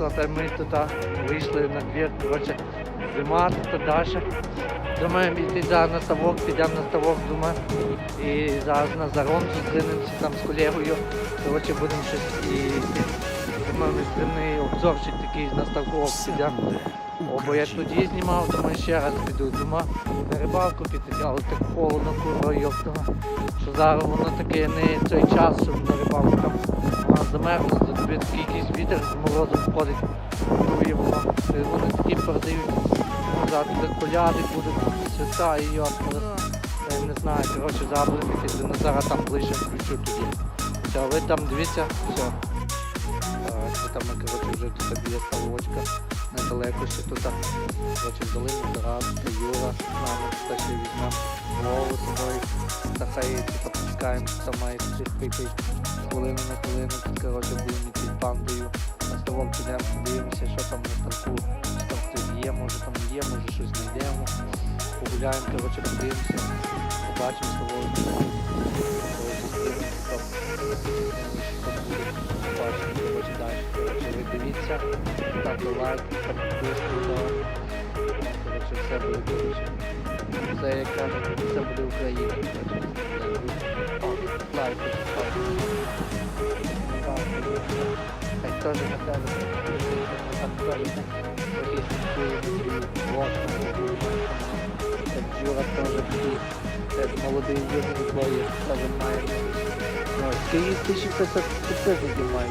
Та ми тут вийшли на двір, коротше, зима, тут далі. Думаємо йти зараз на ставок, підемо на ставок, думаю. І зараз на зарон зустрінемося там з колегою. Коротше, будемо щось і. Думаю, ми обзорчик такий на ставок підемо. Бо я тоді знімав, думаю, ще раз піду. Думаю, на рибалку піти, але так холодно, курва, йоптала. Що зараз воно таке не той час, щоб на рибалку там вона замерзла, тобі такий якийсь вітер з морозом входить, дує воно. Вони такі передають. Ну, Зараз коляди будуть, свята і йоптала. Я не знаю, коротше, йти до Назара там ближче включу тоді. Все, ви там дивіться, все. Так, що там коротше, вже тут біля ставочка, недалеко ще тут. Коротше, взяли Назара, Юра, нами тут ще візьмемо з собою. Та хай типу, пускаємо, там має щось хвилину на хвилину, тут, коротше, будемо з бандою. На ставок підемо, подивимося, що там на ставку, чи там хтось є, може там є, може щось знайдемо. Погуляємо, коротше, подивимося, побачимо що ви дивіться, ставте лайк, да. Коротше, все. Все, як кажуть, все буде Україна. Ставте. Так, тебе. Там теж. Так, молодий юний має. Ну, скільки 1500 підписників має,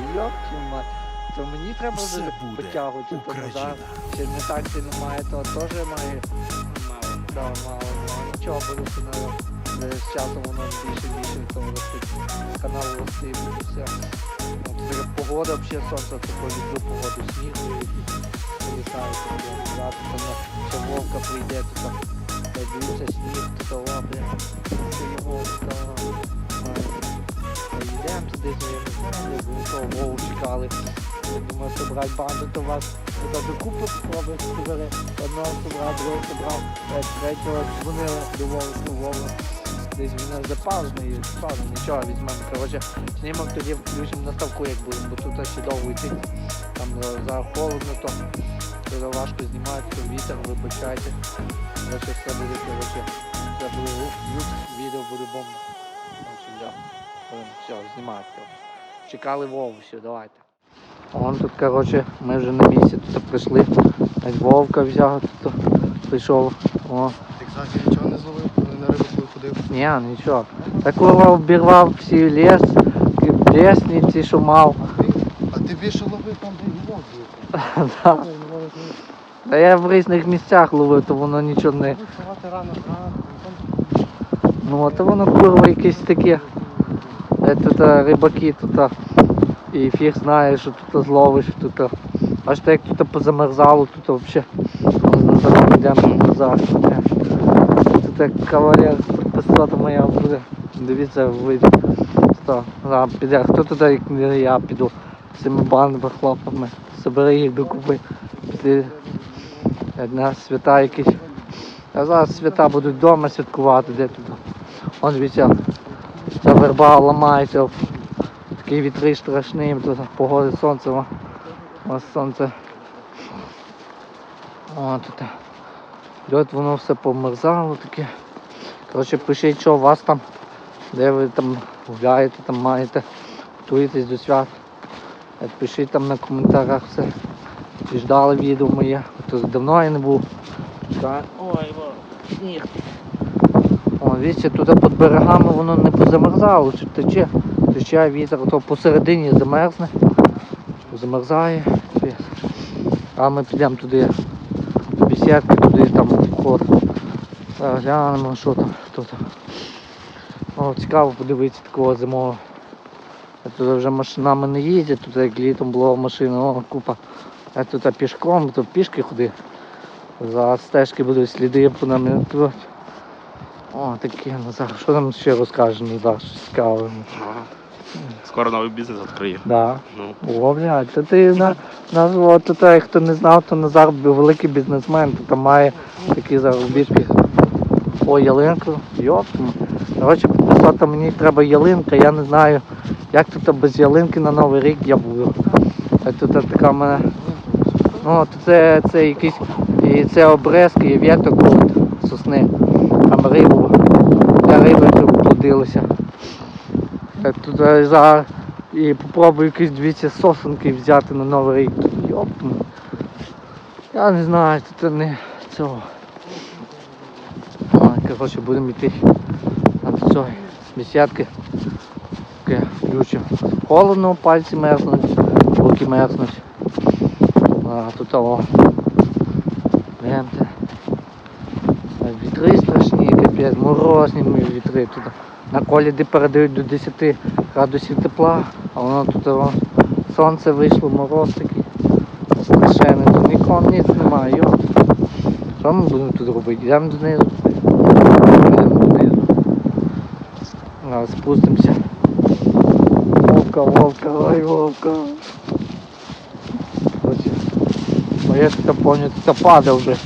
мать. То мені треба вже потягувати, то Чи не так сильно має, то теж має мало. Да, мало, мало. Нічого буде все на з часом воно більше більше того ростить. Канал і. От погода взагалі сонце таке люблю погоду, сніг вилітає таке, завтра там ще вовка прийде, то там я сніг, то того прям то його то йдемо було того вову чекали. Думаю, собрати банду, то вас туди до купи спробує собере. Одного собрав, другого собрав, е, третього дзвонили до Вови, до. Десь він вже паузний, паузний, нічого візьмемо. Коротше, знімемо тоді включимо на ставку, як будемо, бо тут ще довго йти. Там е, за холодно, то дуже важко знімати, то вітер, вибачайте. Коротше, все буде, коротше, все буде люкс, відео буде бомба. Коротше, я. Будемо, Все, знімайте. Чекали Вову, все, давайте. Вон тут, коротше, ми вже на місці тут прийшли. Так Вовка взяв, тут прийшов. О, кстати, нічого не зловив, ходив. ні, нічого. Так Вова обірвав всі ліс, лісниці, що мав. А ти більше ловив там, де гілок був. Да. Та я в різних місцях ловив, то воно нічого не. Вставати рано зранку, Ну, а то воно курва якесь таке. Де тут а, рибаки тут. а, І фіг знає, що тут зловиш, тут. а. Аж так як тут позамерзало, тут взагалі. Зараз йдемо назад. Тут так кавалер, тут пистота моя буде. Дивіться, вийде. Піде. Хто туди, як не я піду з цими бандами, хлопами. Собери їх докупи. Після дня свята якісь. А зараз свята будуть вдома святкувати, де тут. Вон дивіться, ця верба ламається. Такий вітри страшний, тут погоди сонце. о. Ось сонце. О, тут. Льот воно все померзало таке. Коротше, пишіть, що у вас там, де ви там гуляєте, там маєте, готуєтесь до свят. Е, Пишіть там на коментарях все. Чи ждали відео моє, то давно я не був. Так. Ой, бо сніг. О, дивіться, туди під берегами воно не позамерзало, чи тече, тече вітер, то посередині замерзне, замерзає. А ми підемо туди, до бесідки, туди там вход. Зараз глянемо, що там, хто там. О, цікаво подивитися такого зимового. Тут вже машинами не їздять, тут як літом була машина, о, купа. А тут а пішком, то пішки ходи. За стежки будуть сліди по нам. Тут. О, таке Назар. Що там ще розкаже Назар? Щось цікаве. Скоро новий бізнес відкриє. Да. Ну, О, блядь, то ти на, назвав, то той, хто не знав, то Назар великий бізнесмен, то там має такі заробітки. О, ялинку, йоптому. Коротше, просто мені треба ялинка, я не знаю, як тут без ялинки на Новий рік я буду. Тут така мене Ну, це, це якісь. І це обрезки і віток от сосни. Там рибу. Для риби тут плодилося. Тут е, зараз і попробую якісь дивіться сосенки взяти на новий рік. Тут, Йоп. Я не знаю, тут не цього. Коротше, будемо йти до цього. Бесідки. Таке включимо. Холодно, пальці мерзнуть, руки мерзнуть. А тут того. Гляньте. Вітри страшні, капець, морозні вітри тут. На коліді передають до 10 градусів тепла, а воно тут о, сонце вийшло, мороз такий. Страшенний, тут нікого ніц немає. Що ми будемо тут робити? Йдемо донизу. Йдемо донизу. А, спустимося. Вовка, вовка, ой, вовка. Бо я тут пам'ятаю, тут падав вже.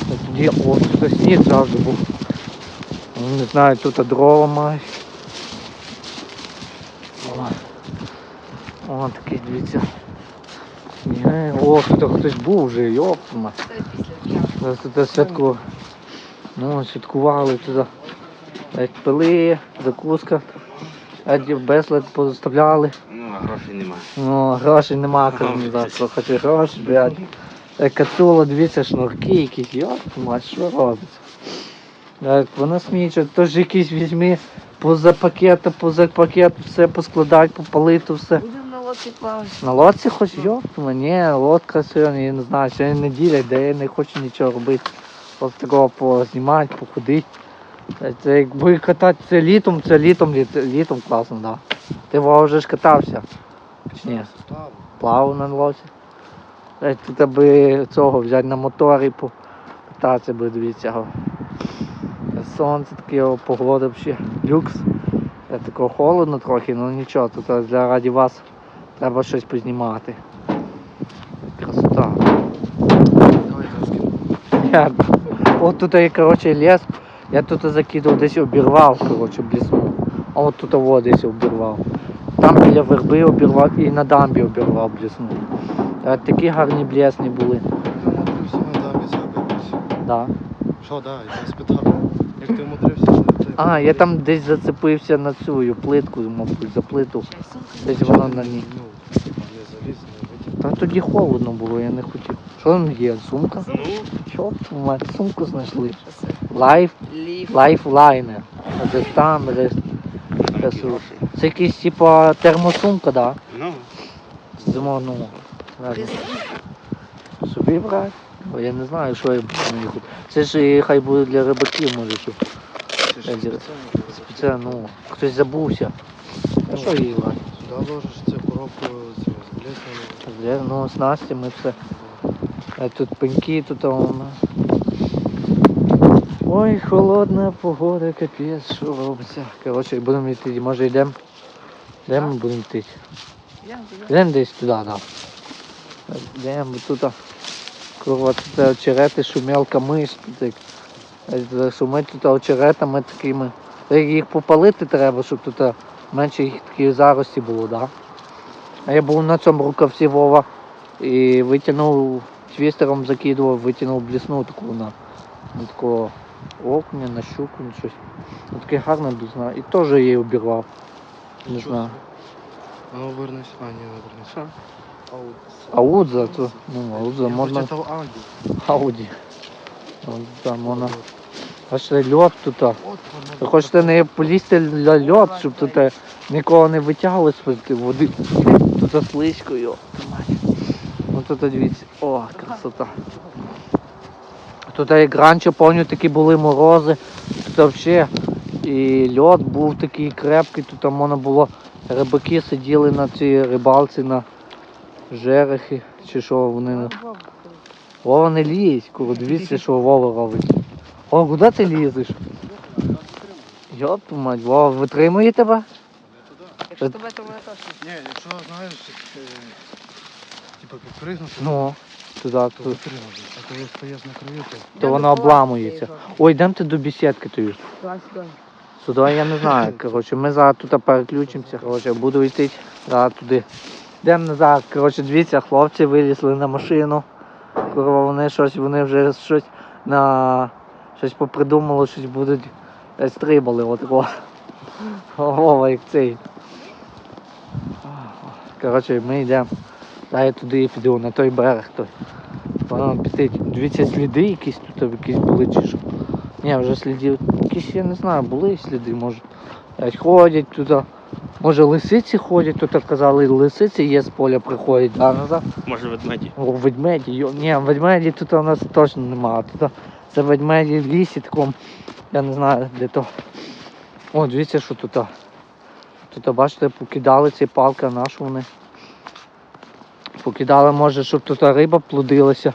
А Тоді, о, тут сніг завжди був. Не знаю, тут дрова. О, о такий, дивіться. Сніги. О, тут хтось був вже, йопма. Зараз тут святку. Ну, святкували туди. Навіть пили, закуска. Безлад позаставляли. Ну, а грошей немає. Ну, грошей нема, кажу, зараз хочу гроші, блядь. Е, Кацула, дивіться, шнурки якісь, йоп, мать, що робиться? Як вона сміюча, тож якісь візьми поза пакета, поза пакет, все поскладати, попалити, все. Будемо на лодці плавати. На лодці хоч йоп, ні, лодка сьогодні, я не знаю, сьогодні неділя, де я не хочу нічого робити. Просто такого познімати, походити. Е, Це якби кататися літом, це літом, літ, літом класно, так. Да. Ти вже ж катався. Чи ні? Плавав на лодці. Е, Тут аби цього взяти на мотор і покататися би дивіться. Е, Сонце таке, погода взагалі. Люкс. Е, Такого холодно трохи, ну нічого, тут е, для раді вас треба щось познімати. Красота. Давай трошки. От тут є, коротше, ліс. Я тут закидав, десь обірвав, коротше, бліснув. А от тут во десь обірвав. Там біля верби обірвав і на дамбі обірвав бліснув. Е, Такі гарні блесни були. Ти на дамбі забитися. Да. Що, да, я спитав. Як ти умудрився? А, я там десь зацепився на цю плитку, мабуть, за плиту. Десь воно на ній. Ну, витяг. Та тоді холодно було, я не хотів. Що там є? Сумка? Ну, Чорт, мать, сумку знайшли. Лайф, лайфлайнер. Десь там, десь. Це якась типа термосумка, да? Ну, Зимовну. Ладно. Собі брати? Бо я не знаю, що я буду. Це ж і хай буде для рибаків, може, щоб спеціально. ну, хтось забувся. А що її брати? Сюди ложиш цю коробку з цими з блеснами. Для, ну, все. А тут пеньки, тут воно. Ой, холодна погода, капець, що робиться. Коротше, будемо йти, може йдемо. Де ми будемо йти? Йдемо десь туди, да. Йдемо, тут курва, тут очерети шумелка. Тут, шумить тут очеретами такими. Їх попалити треба, щоб тут менше їх такі зарості було, да? А я був на цьому рукавці Вова і витягнув, твістером закидував, витягнув блісну таку на, на такого окуня, на щуку, на щось. Ну, таке гарне блісна. І теж її обірвав. Не знаю. А ну вернись. А, ні, не вернись. Що? Ауд. Аудза, то, ну, Аудза Я можна. прочитав Ауді. Ауді. От Там вона. Бачите, льот тут. а. От Ви воно. хочете не полізти на льот, щоб тут е, нікого не витягли з води. Тут слизько, йо. Ну тут дивіться. О, красота. Тут як раніше, пам'ятаю, такі були морози. Тут взагалі і льот був такий крепкий, тут там можна було. Рибаки сиділи на цій рибалці на жерехи, чи що вони. на- Вова не лізь, куро, дивіться, що Вова робить. О, куди ти лізеш? Йоп, мать, Вова витримує тебе? Якщо тебе, то мене точно. Ні, якщо знаєш, як, типу підпризнути, Ну, туди, то туди. А коли стоїш на краю, то То вона обламується. Ой, йдемо ти до бесідки тої. Туди, сюди. Сюди я не знаю. Коротше, ми зараз тут переключимося. Коротше, буду йти зараз туди. Йдемо назад. Коротше, дивіться, хлопці вилізли на машину. Курва, вони щось, вони вже щось на щось попридумали, щось будуть е, стрибали отако. Вова, як цей. Коротше, ми йдемо. Дай я туди піду, на той берег той. Воно піти. Дивіться, сліди якісь тут якісь були чи що. Ні, вже слідів. Якісь, я не знаю, були сліди, може. Ходять туди. Може лисиці ходять, тут казали, лисиці є з поля приходять, да, назад. Може ведмеді. О, ведмеді, йо. Ні, ведмеді тут у нас точно немає. Тут це ведмеді в лісі такому, я не знаю, де то. О, дивіться, що тут. Тут, бачите, покидали ці палки, на що вони. Покидали, може, щоб тут риба плодилася,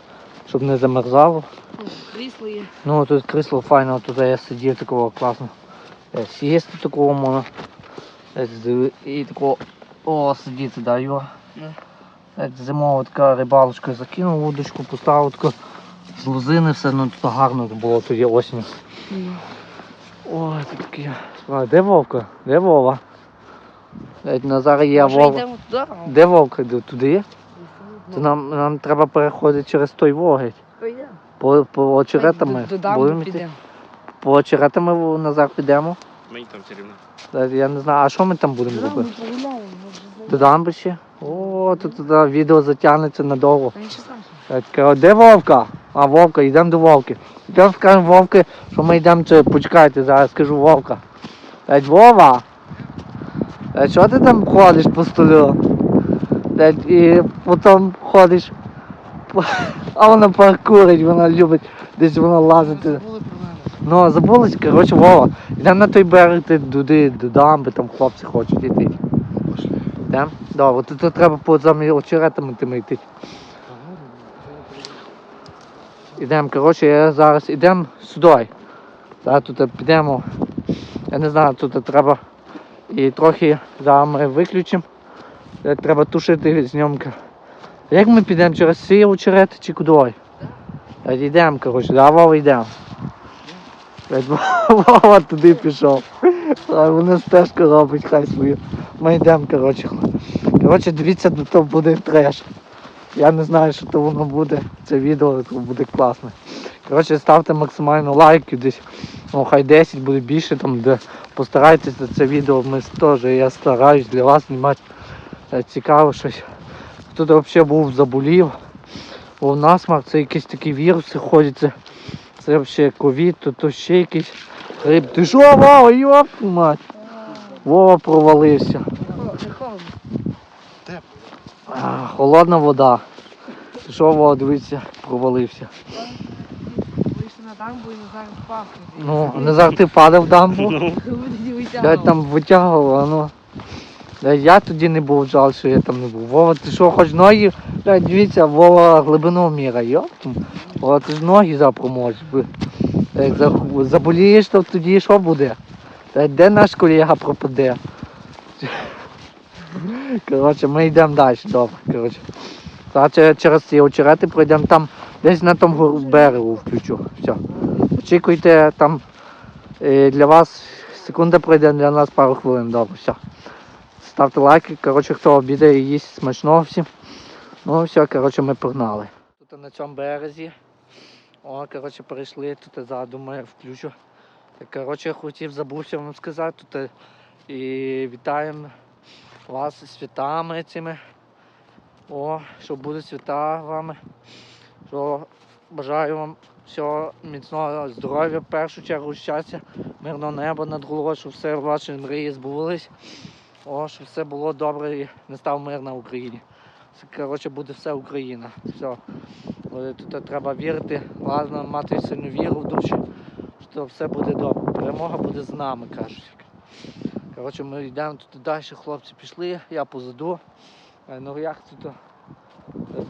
щоб не замерзало. Крісло є. Ну, тут крісло файно, тут я сидів такого класно. Е, Сісти такого можна. Е, І такого, о, сидіти, да, його. Як зимова така рибалочка закинув вудочку, поставив таку з лозини, все ну тут гарно було тоді осінь. Ой, тут такі. А, де Вовка? Де Вова? Навіть Назар є Вова. Де Вовка? Туди? Ну, То нам, нам треба переходити через той вогить. По, по очеретами. До, до йти? підемо. По очеретами назад підемо. Мені там все рівно. Я не знаю, а що ми там будемо робити? До дамби ще? О, тут, а, відео затягнеться надовго. Та нічого. Я де Вовка? А Вовка, йдемо до Вовки. Йдемо скажемо Вовки, що ми йдемо, почекайте, зараз скажу Вовка. Блядь, Вова! Блядь, що ти там ходиш по столу? Блядь, і потім ходиш, а вона паркурить, вона любить, десь вона лазити. Ну, забулись, коротше, Вова. Йдемо на той берег, ти туди, до дамби, там хлопці хочуть йти. Йдемо? Добре, тут, треба по замі очеретами тими йти. Ідемо, коротше, я зараз ідемо сюди. Зараз тут підемо. Я не знаю, тут треба і трохи зараз ми виключимо. Е, Треба тушити знімка. Як ми підемо через ці очерети чи куди? Йдемо, коротше, да, йдемо. Вова туди пішов. А Вони стежку робить, хай свою. Ми йдемо, коротше. Коротше, дивіться, то буде треш. Я не знаю, що то воно буде. Це відео то буде класне. Коротше, ставте максимально лайків десь. Ну, хай 10 буде більше, там, де постарайтеся це відео. Ми теж, я стараюсь для вас знімати цікаво щось. Тут взагалі був заболів. Був насмарк, це якісь такі віруси ходять. Це, це взагалі ковід, то, то ще якийсь гриб. Ти що, Вова, йоп, мать? Вова провалився. А, холодна вода. Ти Що Вова, дивіться, провалився. Ну, Назар, ти падав в дамбу. Ну, Я там витягував, а ну. Я тоді не був, жаль, що я там не був. Вова, ти що, хоч ноги? Дивіться, Вова глибину міряє. йоптом. Вова, ти ж ноги запоможеш. Як заболієш, то тоді що буде? Де наш колега пропаде? Коротше, ми йдемо далі, добре. Коротше. Зараз через ці очерети пройдемо там, десь на тому берегу включу. Все. Очікуйте там е, для вас секунда пройде, для нас пару хвилин, добре, все. Ставте лайки, коротше, хто обідає їсть смачного всім. Ну все, коротше, ми погнали. Тут на цьому березі. О, коротше, перейшли, тут ззаду ми включу. Так, Коротше, хотів забувся вам сказати, тут е, і вітаємо вас з святами цими. О, що будуть свята вами. Що бажаю вам всього міцного здоров'я, в першу чергу щастя, мирного неба над головою, щоб все ваші мрії збулись. О, щоб все було добре і настав мир на Україні. Коротше, буде все Україна. Все. Тут треба вірити, ладно, мати сильну віру в душі, що все буде добре. Перемога буде з нами, кажуть. Коротше, ми йдемо тут далі, хлопці пішли, я позаду. Е, Ну як тут е,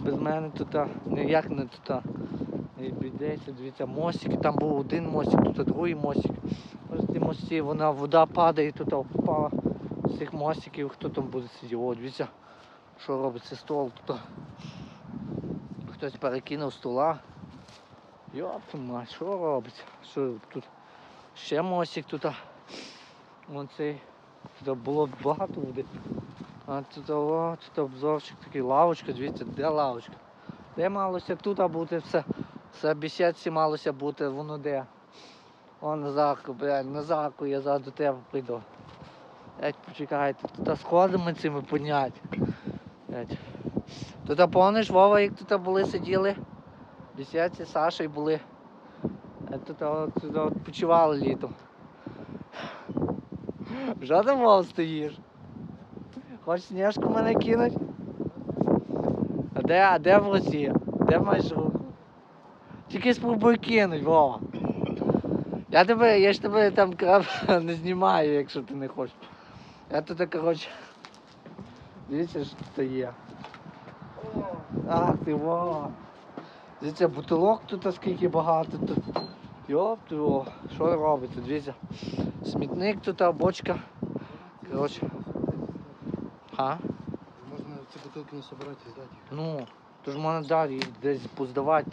без мене тут е, ніяк не тут не обійдеться. Дивіться, мостик, там був один мостик, тут другий мостик. Ось ці мості, вона вода падає, тут впала цих мостиків, хто там буде сидіти. О, дивіться, що робиться стол тут. Хтось перекинув стола. Йоп, що робиться? Що тут? Ще мостик тут. Вон цей. Тут було багато води. А тут, о, тут обзорчик такий, лавочка, дивіться, де лавочка? Де малося тут бути все. Все бесідці малося бути, воно де. О, Назарку, блядь, Назарку, я зараз до тебе прийду. Блядь, почекайте, тут сходами цими понять. Блядь. Тут помниш, Вова, як тут були сиділи? Бесідці, Саша і були. Тут, тут почували літом. Вже ти мов стоїш? Хочеш сніжку мене кинуть? А де, а де в Росії? Де руку? Тільки спробуй кинуть, Вова. Я тебе, я ж тебе там не знімаю, якщо ти не хочеш. Я тут, коротше. Дивіться, що тут є. Ах ти Вова. Дивіться, бутилок тут скільки багато тут. Йоп, ти, о, що робиться? Дивіться. Смітник тут, а бочка. Коротше. А? Можна ці бутилки не собирати і здати. Ну, то ж можна далі десь поздавати.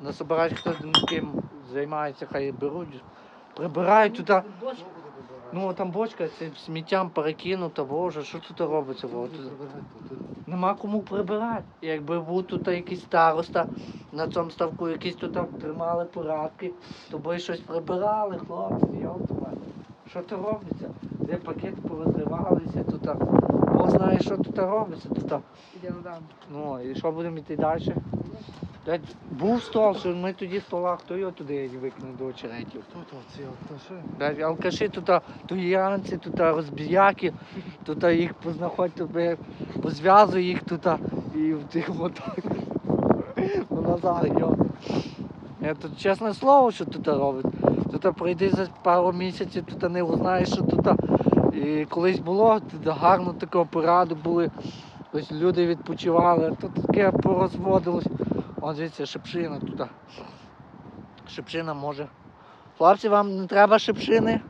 Насобирати хто ким займається, хай беруть. Прибирають тут. Ну там бочка, це сміттям перекинута, боже, що тут робиться? Бо, Тут Нема кому прибирати. Якби був тут якийсь староста на цьому ставку, якісь тут там тримали порядки, то би щось прибирали, хлопці, йолки Що то робиться? Де пакети порозривалися, тут а, Бог знає, що тут робиться. Тут, дамбу. Ну і що будемо йти далі? Блядь, Був стол, що ми тоді стола, хто його туди викине до очеретів. Тут оці. Блядь, алкаші тут а, туянці, тут розбіяки, тут їх познаходь, тобі, позв'язуй їх тут і в тих мотах. Ну. Я тут чесне слово, що тут робить. Тут прийди за пару місяців, тут не узнаєш, що тут і колись було, тут гарно такого поради були. Ось люди відпочивали, тут таке порозводилось. О, дивіться, шипшина тут. Шипшина може. Хлопці, вам не треба шипшини?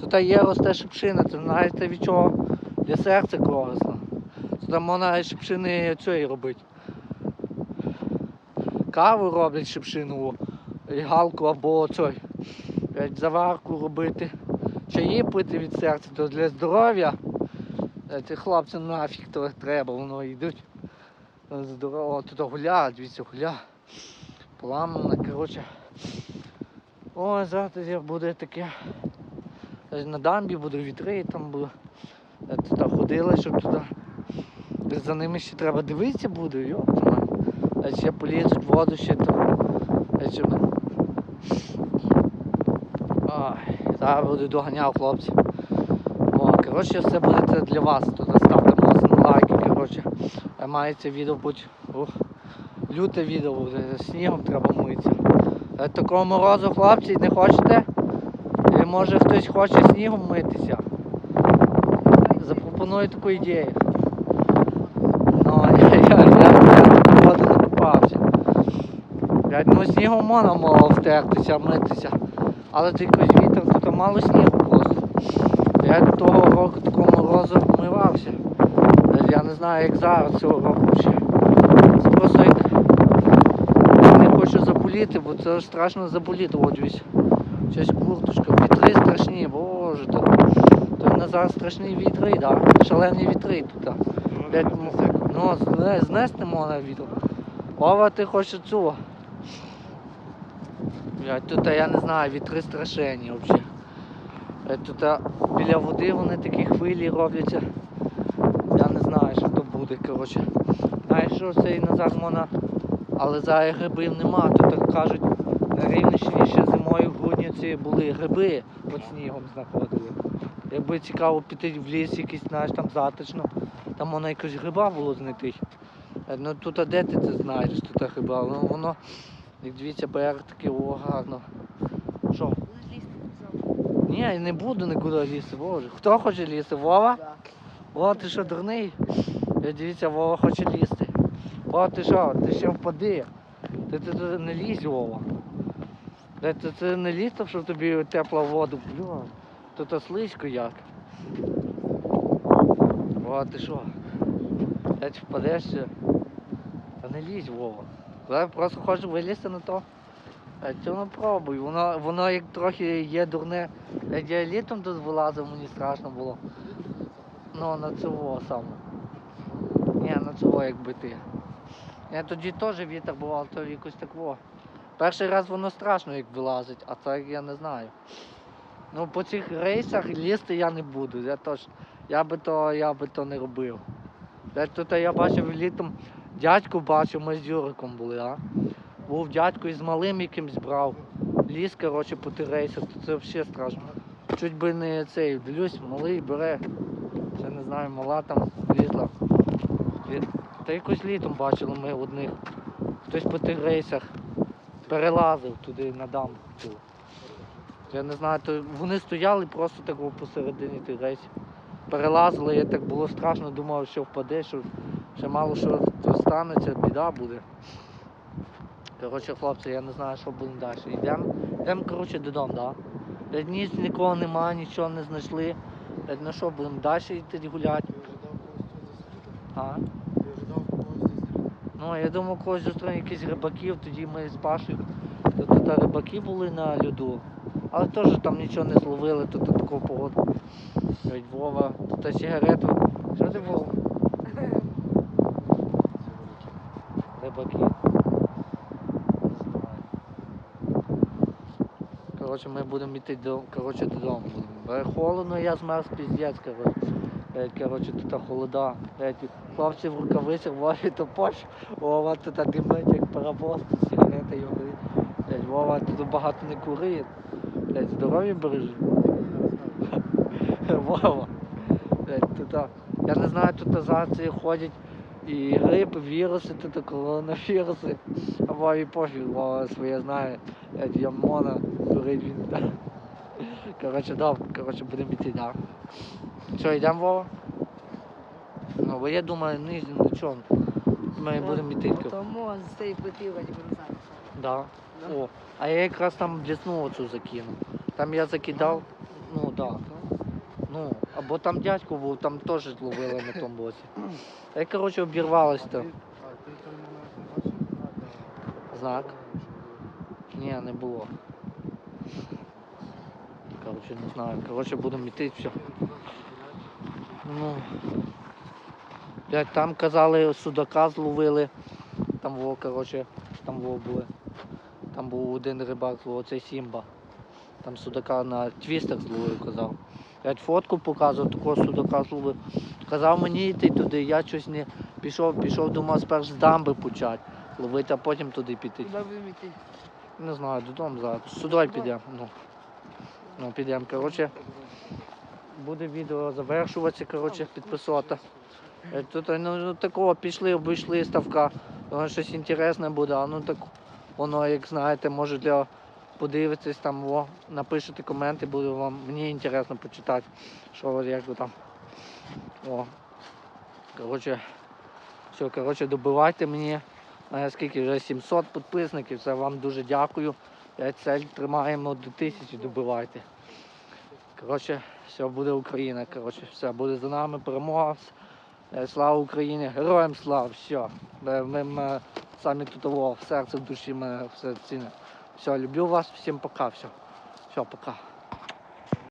Тут є росте шипшина, це знаєте від чого? Для серця корисно. Тут можна шипшини цієї робити. Каву роблять шипшину, і галку або цей, заварку робити. Чаї пити від серця, то для здоров'я. Е, Ті хлопці нафіг то треба, воно йдуть. Здорово, тут гуля, дивіться, гуля. Поламана, коротше. О, завтра буде таке. На дамбі буде вітри, там було. Е, Туди ходили, щоб туди. За ними ще треба дивитися буде, йоптима. А ще полізуть воду ще. А зараз буду доганяв хлопці. О, коротше, все буде це для вас. Тут ставте моцні лайки, коротше. А має відео бути. Ух, люте відео буде, снігом треба митися. Е, Такого морозу, хлопці, не хочете? І може хтось хоче снігом митися? Запропоную таку ідею. Ну, я, воду накупався. Ну снігом можна мало втертися, митися. Але якось вітер, тут мало снігу просто. Я того року такого морозу вмивався. Е, Я не знаю, як зараз цього року ще. Це просто як я не хочу заболіти, бо це страшно заболіти, от дивись. Щось курточка, вітри страшні, боже, то, то на зараз страшні вітри, да? шалені вітри тут. Ну, знести можна вітер. Ова, ти хочеш цього. Тут я не знаю, вітри страшенні взагалі. Тут біля води вони такі хвилі робляться. Я не знаю, що то буде, коротше. Знаєш, що цей назад можна але зараз грибів нема. Тут так кажуть, на Рівненщині ще зимою в грудні ці були гриби під снігом знаходили. Якби цікаво піти в ліс якийсь, знаєш, там затишно, там воно якось гриба було знайти. Е, Ну тут а де ти це знаєш, тут гриба? Ну воно, як дивіться, берег такий о, гарно. Що? Ні, не буду нікуди лізти, боже. Хто хоче лізти? Вова? О, ти що, дурний? Я дивіться, Вова хоче лізти. О, ти що, ти ще впади. Ти ти туди не лізь, Вова. Ти, ти, ти не лізь, щоб тобі тепла воду. Бля, то то слизько як. О, ти що? Ти впадеш. Та не лізь, Вова. Я просто хочу вилізти на то. А ти воно пробуй, воно, воно як трохи є дурне. Я літом тут вилазив, мені страшно було. Ну, на цього саме. Ні, на цього якби ти. Я тоді теж вітер був, але то якось так во. Перший раз воно страшно, як вилазить, а так я не знаю. Ну, по цих рейсах лізти я не буду. Я, тож, я, би то, я би то не робив. Я, тут я бачив літом дядьку бачив, ми з Юриком були, а? Був дядько і з малим якимсь брав. Ліз, коротше, по тих рейсах, то це взагалі страшно. Чуть би не цей, дивлюсь, малий бере. Ще не знаю, мала там лізла. Та якось літом бачили ми одних. Хтось по тих рейсах перелазив туди на дамбу. Я не знаю, то вони стояли просто так посередині тих рейсів. Перелазили, я так було страшно, думав, що впаде, що ще мало що станеться, біда буде. Коротше, хлопці, я не знаю, що буде далі. Йдемо, йдемо, коротше, додому, так? Да? Ніч нікого немає, нічого не знайшли. Блядь, Ну що, будемо далі йти гуляти? Когось тут застріти? А? Ти ожидав когось застріти? Ну, я думав, когось зустріне якихось рибаків, тоді ми з Пашою. То тут рибаки були на льоду. Але теж там нічого не зловили, тут такого погоду. Ой, Вова, тут сигарету. Що ти Вова? Рибаки. Коротше, ми будемо йти до, коротше, додому. Холодно, я змерз піздець, коротше. Е, Коротше, тут холода. Е, Хлопці в рукавицях Вові то пош. Вова тут димить, як паровоз, тут сигарета його. Вова тут багато не куриє. Блядь, здоров'я бережи. Вова. Тут, я не знаю, тут зараз ходять і грип, віруси, тут коронавіруси. А Вові пофіг, Вова своє знає. Блядь, я мона, курить він. Коротше, добре, коротше, будемо йти, да. Що, йдемо, Вова? Ну, бо я думаю, ні, нічого. Ми будемо йти. Тому з цієї плити вроді би. Да. Да? О, а я якраз там блесну оцю закинув. Там я закидав, ну да. Ну, або там дядько був, там теж зловили на тому боці. Й коротше обірвалось то. Знак. Ні, не було. Коротше, не знаю. Коротше, будемо йти все. Ну. Там казали, судака зловили. Там во, коротше, там во були. Там був один рибак, оцей Сімба. Там судака на твістах зловив, казав. Я фотку показував, такого судака зловив. Казав мені йти туди, я щось не пішов, пішов, думав спершу з дамби почати ловити, а потім туди піти. Куди будемо йти? Не знаю, додому зараз. Сюди підемо. Ну, ну підемо. Коротше, буде відео завершуватися, коротше, підписати. Е, Тут ну, ну, такого пішли, обійшли ставка. Воно щось інтересне буде, а ну так воно, як знаєте, може для подивитись там, о, напишете коменти, буде вам мені інтересно почитати, що як ви там. О. Коротше, все, коротше, добивайте мені. Мене скільки вже 700 підписників, це вам дуже дякую. Я цель тримаємо до тисячі, добивайте. Коротше, все буде Україна. Коротше, все буде за нами перемога. Е, Слава Україні! Героям слава! Все. Ми, ми, ми самі тут в серці, в душі ми все ціне. Все, люблю вас, всім пока. Все, все, пока.